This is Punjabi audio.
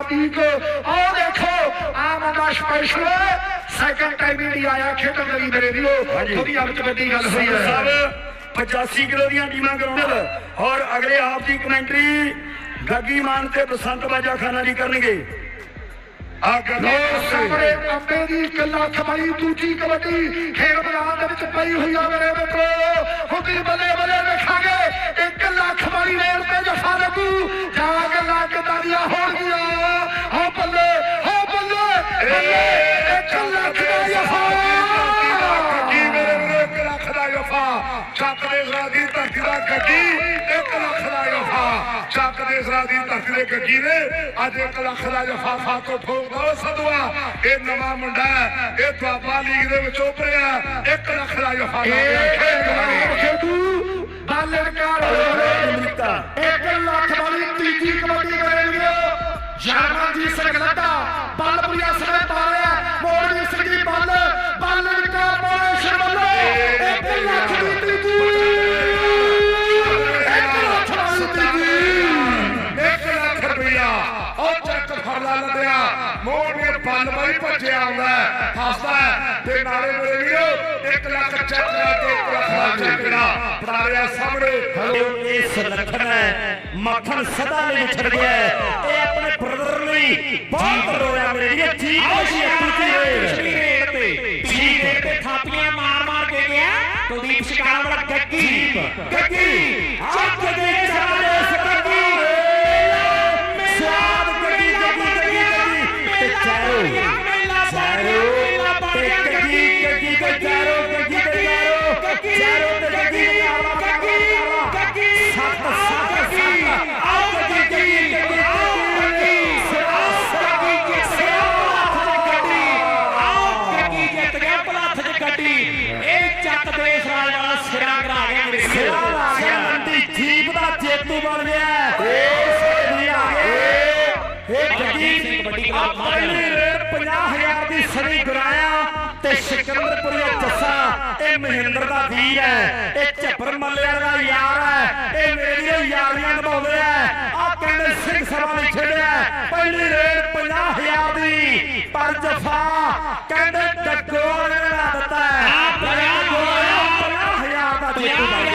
ਠੀਕ ਆਹ ਦੇਖੋ ਆ ਮੁੰਡਾ ਸਪੈਸ਼ਲ ਸੈਕੰਡ ਟਾਈਮ ਇੰਡੀਆ ਆਇਆ ਖੇਡਣ ਲਈ ਮੇਰੇ ਵੀਰੋ ਥੋੜੀ ਆਪ ਚ ਵੱਡੀ ਗੱਲ ਹੋਈ ਹੈ ਸਾਹਿਬ 85 ਕਿਲੋ ਦੀਆਂ ਟੀਮਾਂ ਕਰਾਉਂਦੇ ਔਰ ਅਗਲੇ ਹਾਫ ਦੀ ਕਮੈਂਟਰੀ ਗੱਗੀ ਮਾਨ ਤੇ ਬਸੰਤ ਬਾਜਾ ਖਾਨਾ ਜੀ ਕਰਨਗੇ ਆ ਲੋ ਸਾਹਮਣੇ ਅੰਬੇ ਦੀ ਇੱਕ ਲੱਖ ਬਈ ਦੂਜੀ ਕਬੱਡੀ ਖੇਡ ਮੈਦਾਨ ਦੇ ਵਿੱਚ ਪਈ ਹੋਈ ਆ ਮੇਰੇ ਮਿੱਤਰੋ ਹੁੰਦੀ ਬੱਲੇ ਬੱਲੇ ਵੇਖਾਂਗੇ ਇੱਕ ਲੱਖ ਬਈ ਰੇਲ ਤੇ ਜਫਾ ਲੱਗੂ। ਜਾਗ ਲੱਖ ਦਾਦੀਆਂ ਹੋਣਗੀਆਂ। ਹੋ ਬੱਲੇ ਹੋ ਬੱਲੇ ਬੱਲੇ ਇੱਕ ਲੱਖ ਦਾ ਜਫਾ। ਗੱਡੀ ਮੇਰੇ ਵੀਰੋ 1 ਲੱਖ ਦਾ ਜਫਾ। ਚੱਕ ਦੇ ਦੀ ਧਰਤੀ ਦਾ ਗੱਡੀ 1 ਲੱਖ ਚੱਕ ਦੇ ਸਰਾ ਦੀ ਧਰਤੀ ਦੇ ਗੱਡੀ ਨੇ ਅੱਜ 1 ਲੱਖ ਦਾ ਜਫਾ ਫਾਤੋ ਠੋਕਦਾ ਸਦਵਾ ਇਹ ਨਵਾਂ ਮੁੰਡਾ ਹੈ, ਇਹ ਦੁਆਬਾ ਲੀਗ ਦੇ ਵਿੱਚ ਉਭਰਿਆ 1 ਲੱਖ ਦਾ ਜਫਾ ਇਹ ਖੇਡੂ ਬਾਲਣਕਾਰ ਇੱਕ ਲੱਖ ਵਾਲੀ ਤੀਜੀ ਕਬੱਡੀ ਕਰੇਗੀ ਜਰਮਨਜੀਤ ਸਿੰਘ ਲੱਡਾ ਬਲਪ੍ਰਿਆ ਸਿੰਘ ਲੱਦਿਆ ਮੋੜ ਨੇ ਪੱਲ ਬਾਈ ਭੱਜਿਆ ਆਉਂਦਾ ਹੈ, ਹੱਸਦਾ ਹੈ, ਤੇ ਨਾਲੇ ਮੇਰੇ ਵੀਰੋ 1 ਲੱਖ ਚੱਕ ਲੈ ਤੇ 1 ਲੱਖ ਦਾ ਚੱਕੜਾ ਫੜਾ ਰਿਹਾ ਸਾਹਮਣੇ ਇਹ ਸੁਲੱਖਣ ਹੈ ਮੱਖਣ ਸਦਾ ਲਈ ਵਿਛੜ ਗਿਆ ਹੈ। ਇਹ ਆਪਣੇ ਬ੍ਰਦਰ ਲਈ ਬਹੁਤ ਰੋਇਆ ਮੇਰੇ ਜੀ ਜੀ ਖੁਸ਼ੀ ਹੈ ਤੁਸੀਂ ਰੇਡ ਤੇ ਜੀ ਰੇਡ ਤੇ ਥਾਪੀਆਂ ਮਾਰ ਮਾਰ ਕੇ ਗਿਆ ਕੁਲਦੀਪ ਸ਼ਿਕਾਰਾ ਬੜਾ ਗੱਗੀ ਗੱਗੀ ਚੱਕ ਦੇ ਗੱਡੀ। ਇਹ ਚੱਕ ਦੇਸ਼ ਰਾਜ ਵਾਲਾ ਸਿਰਾ ਕਰਾ ਗਿਆ ਮੇਰੇ ਸਿਰਾ ਆ ਗਿਆ। ਮੰਡੀ ਜੀਪ ਦਾ ਜੇਤੂ ਬਣ ਗਿਆ। ਇਹ ਵੀ ਆ ਇਹ ਗੱਡੀ ਪਹਿਲੀ ਰੇਡ 50000 ਦੀ ਸਰੀ ਗੁਰਾਇਆ ਤੇ ਸਿਕੰਦਰਪੁਰੀਆ ਜੱਸਾ। ਇਹ ਮਹਿੰਦਰ ਦਾ ਵੀਰ ਹੈ। ਇਹ ਝੱਪਰ ਮੱਲੇ ਦਾ ਯਾਰ ਹੈ। ਇਹ ਮੇਰੀਆਂ ਯਾਰੀਆਂ ਨਿਭਾਉਂਦੇ ਆ ਆ ਕਹਿੰਦੇ ਸਿੰਘ ਸਭਾ ਨੇ ਛੇੜਿਆ ਪਹਿਲੀ ਰੇਡ 50000 ਦੀ। ਪਰ ਜਫਾ ਕਹਿੰਦੇ yeah.